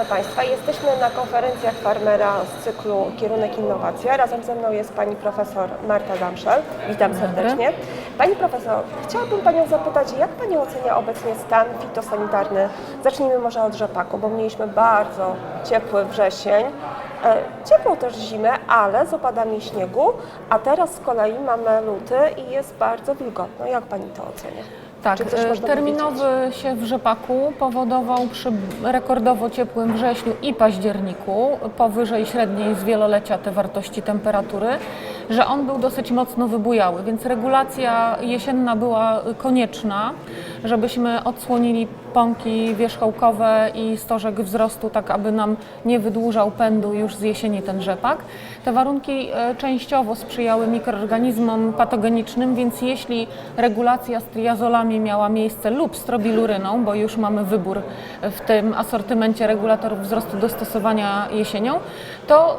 Witamy Państwa. Jesteśmy na konferencjach farmera z cyklu Kierunek Innowacja. Razem ze mną jest pani profesor Marta Damszel. Witam serdecznie. Pani profesor, chciałabym Panią zapytać, jak Pani ocenia obecnie stan fitosanitarny? Zacznijmy może od rzepaku, bo mieliśmy bardzo ciepły wrzesień. E, Ciepłą też zimę, ale z opadami śniegu, a teraz z kolei mamy luty i jest bardzo wilgotno. Jak Pani to ocenia? Tak, e, terminowy siew rzepaku powodował przy rekordowo ciepłym wrześniu i październiku, powyżej średniej z wielolecia te wartości temperatury, że on był dosyć mocno wybujały, więc regulacja jesienna była konieczna, żebyśmy odsłonili pąki wierzchołkowe i stożek wzrostu, tak aby nam nie wydłużał pędu już z jesieni ten rzepak. Te warunki e, częściowo sprzyjały mikroorganizmom patogenicznym, więc jeśli regulacja z triazolami miała miejsce lub strobiluryną, bo już mamy wybór w tym asortymencie regulatorów wzrostu dostosowania jesienią, to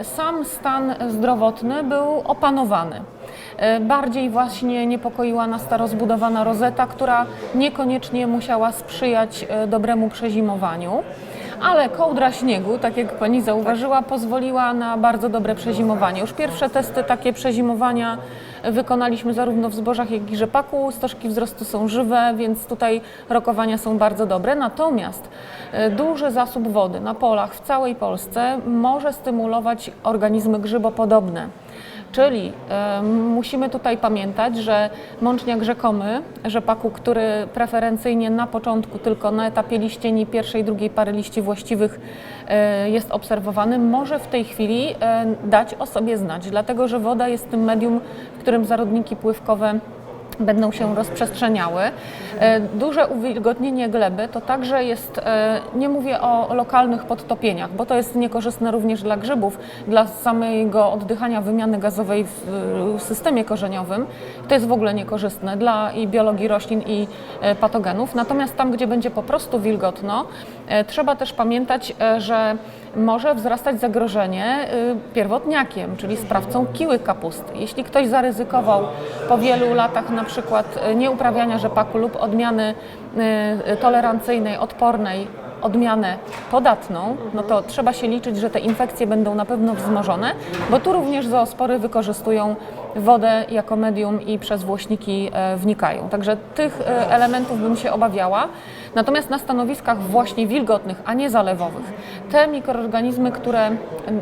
y, sam stan zdrowotny był opanowany. E, Bardziej właśnie niepokoiła nas ta rozbudowana rozeta, która niekoniecznie musiała sprzyjać e, dobremu przezimowaniu. Ale kołdra śniegu, tak jak pani zauważyła, pozwoliła na bardzo dobre przezimowanie. Już pierwsze testy takie przezimowania wykonaliśmy zarówno w zbożach, jak i rzepaku. Stożki wzrostu są żywe, więc tutaj rokowania są bardzo dobre. Natomiast e, duży zasób wody na polach w całej Polsce może stymulować organizmy grzybopodobne. Czyli e, musimy tutaj pamiętać, że mączniak rzekomy, rzepaku, który preferencyjnie na początku tylko na etapie liścieni pierwszej, drugiej pary liści właściwych e, jest obserwowany, może w tej chwili e, dać o sobie znać, dlatego że woda jest tym medium, w którym zarodniki pływkowe będą się rozprzestrzeniały. E, Duże uwilgotnienie gleby to także jest, e, nie mówię o lokalnych podtopieniach, bo to jest niekorzystne również dla grzybów, dla samego oddychania wymiany gazowej w systemie korzeniowym. To jest w ogóle niekorzystne dla i biologii roślin i e, patogenów. Natomiast tam, gdzie będzie po prostu wilgotno, trzeba też pamiętać, że może wzrastać zagrożenie y, pierwotniakiem, czyli sprawcą kiły kapusty. Jeśli ktoś zaryzykował po wielu latach na przykład y, nieuprawiania rzepaku lub odmiany y, tolerancyjnej, odpornej, odmianę podatną, no to trzeba się liczyć, że te infekcje będą na pewno wzmożone, bo tu również zoospory wykorzystują wodę jako medium i przez włośniki e, wnikają. Także tych e, elementów bym się obawiała. Natomiast na stanowiskach właśnie wilgotnych, a nie zalewowych, te mikroorganizmy, które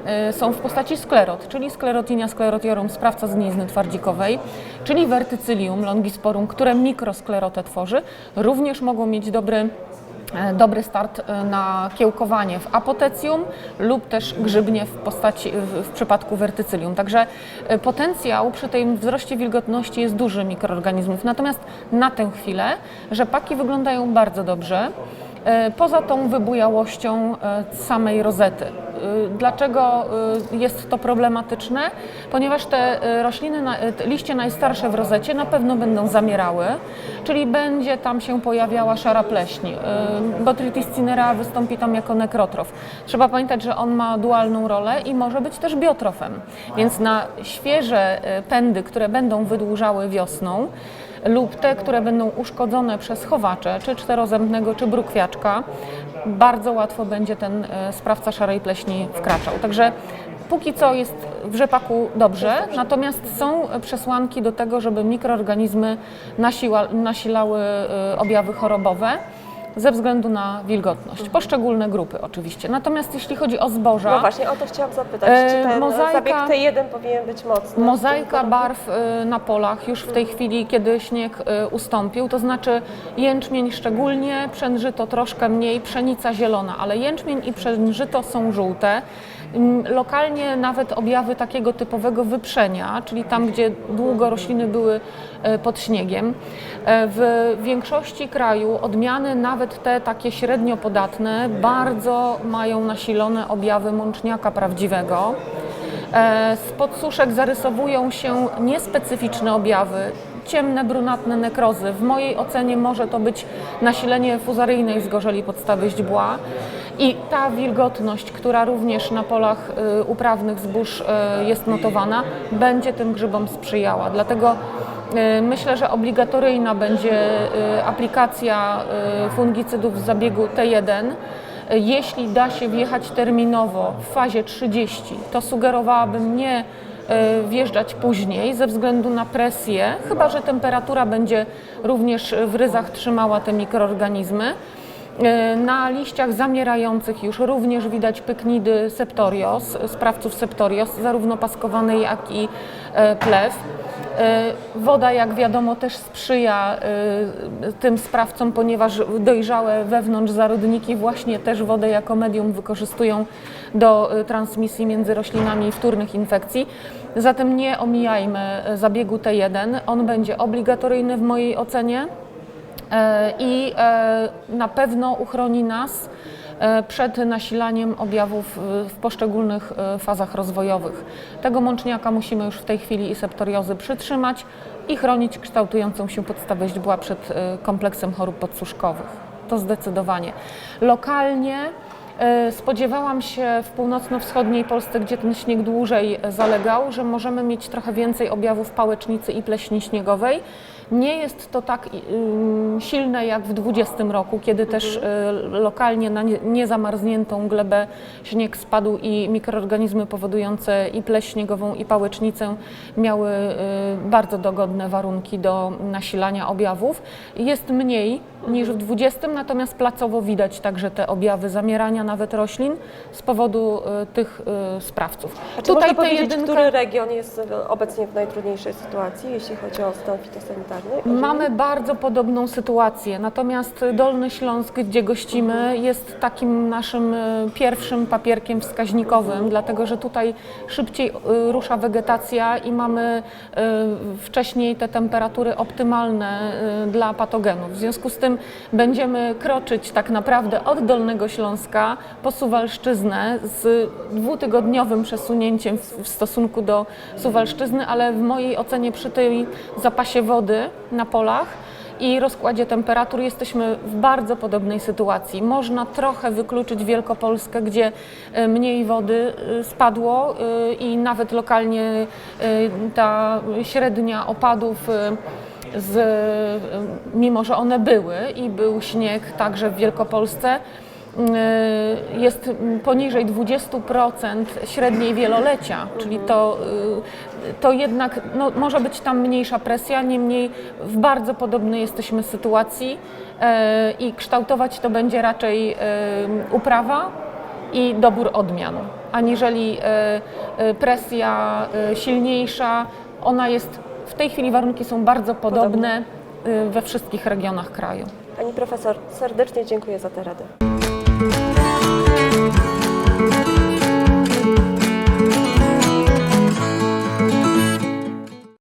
e, są w postaci sklerot, czyli sklerotinia sclerotiorum, sprawca zgnizny twardzikowej, czyli vertycylium longisporum, które mikrosklerotę tworzy, również mogą mieć dobry dobry start e, na kiełkowanie w apotecjum lub też grzybnie w postaci w, w przypadku wertycylium. Także e, potencjał przy tym wzroście wilgotności jest duży mikroorganizmów. Natomiast na tę chwilę rzepaki wyglądają bardzo dobrze. E, Poza tą wybujałością e, samej rozety. E, Dlaczego jest to problematyczne? Ponieważ te rośliny, liście najstarsze w rozecie na pewno będą zamierały, czyli będzie tam się pojawiała szara pleśń. Botrytis cinera wystąpi tam jako nekrotrof. Trzeba pamiętać, że on ma dualną rolę i może być też biotrofem. Więc na świeże pędy, które będą wydłużały wiosną, lub te, które będą uszkodzone przez chowacze, czy czterozębnego, czy brukwiaczka, bardzo łatwo będzie ten e, sprawca szarej pleśni wkraczał. Także póki co jest w rzepaku dobrze, natomiast są przesłanki do tego, żeby mikroorganizmy nasiła, nasilały e, objawy chorobowe ze względu na wilgotność. Poszczególne grupy oczywiście. Natomiast jeśli chodzi o zboża, No właśnie o to chciałam zapytać. E, Czy ten mozaika- zabieg T1 powinien być mocny? Mozaika barw y, na polach już w tej chwili, kiedy śnieg y, ustąpił, to znaczy jęczmień szczególnie, pszenżyto troszkę mniej, pszenica zielona, ale jęczmień i pszenżyto są żółte. Ym, Lokalnie nawet objawy takiego typowego wyprzenia, czyli tam, gdzie długo rośliny były y, pod śniegiem. E, W większości kraju odmiany, nawet te takie średnio podatne, bardzo mają nasilone objawy mączniaka prawdziwego. E, Z podsuszek zarysowują się niespecyficzne objawy, ciemne, brunatne nekrozy. W mojej ocenie może to być nasilenie fuzaryjnej zgorzeli podstawy źdźbła. I ta wilgotność, która również na polach y, uprawnych zbóż y, jest notowana, będzie tym grzybom sprzyjała. Dlatego myślę, że obligatoryjna będzie y, aplikacja y, fungicydów z zabiegu T1 E, Jeśli da się wjechać terminowo w fazie 30, to sugerowałabym nie wjeżdżać później ze względu na presję, chyba że temperatura będzie również w ryzach trzymała te mikroorganizmy. E, Na liściach zamierających już również widać pyknidy septorios, sprawców septorios, zarówno paskowanej, jak i e, plew. E, Woda, jak wiadomo, też sprzyja tym sprawcom, ponieważ dojrzałe wewnątrz zarodniki właśnie też wodę jako medium wykorzystują do transmisji między roślinami wtórnych infekcji. Zatem nie omijajmy zabiegu T1. On będzie obligatoryjny w mojej ocenie i e, na pewno uchroni nas e, przed nasilaniem objawów e, w poszczególnych e, fazach rozwojowych. Tego mączniaka musimy już w tej chwili i septoriozy przytrzymać i chronić kształtującą się podstawę źdźbła przed e, kompleksem chorób podsuszkowych. To zdecydowanie. Lokalnie e, spodziewałam się w północno-wschodniej Polsce, gdzie ten śnieg dłużej e, zalegał, że możemy mieć trochę więcej objawów pałecznicy i pleśni śniegowej. Nie jest to tak ym, silne jak w 2020 roku, kiedy też y, lokalnie na nie- niezamarzniętą glebę śnieg spadł i mikroorganizmy powodujące i pleśń śniegową i pałecznicę miały y, bardzo dogodne warunki do nasilania objawów. Jest mniej niż w 20, natomiast placowo widać także te objawy zamierania nawet roślin z powodu y, tych y, sprawców. A czy można powiedzieć, jedynka- który region jest e, obecnie w najtrudniejszej sytuacji, jeśli chodzi o stan fitosanitarny? Mamy bardzo podobną sytuację, natomiast Dolny Śląsk, gdzie gościmy, jest takim naszym pierwszym papierkiem wskaźnikowym, dlatego że tutaj szybciej rusza wegetacja i mamy wcześniej te temperatury optymalne dla patogenów. W związku z tym będziemy kroczyć tak naprawdę od Dolnego Śląska po Suwalszczyznę z dwutygodniowym przesunięciem w stosunku do Suwalszczyzny, ale w mojej ocenie przy tej zapasie wody na polach i rozkładzie temperatur jesteśmy w bardzo podobnej sytuacji. Można trochę wykluczyć Wielkopolskę, gdzie e, mniej wody e, spadło e, i nawet lokalnie ta średnia opadów z, mimo że one były i był śnieg także w Wielkopolsce, jest poniżej 20% średniej wielolecia, czyli to, y, to jednak no, może być tam mniejsza presja, niemniej w bardzo podobnej jesteśmy sytuacji e, i kształtować to będzie raczej uprawa i dobór odmian, aniżeli presja silniejsza. Ona jest, w tej chwili warunki są bardzo podobne e, we wszystkich regionach kraju. Pani profesor, serdecznie dziękuję za tę radę. Música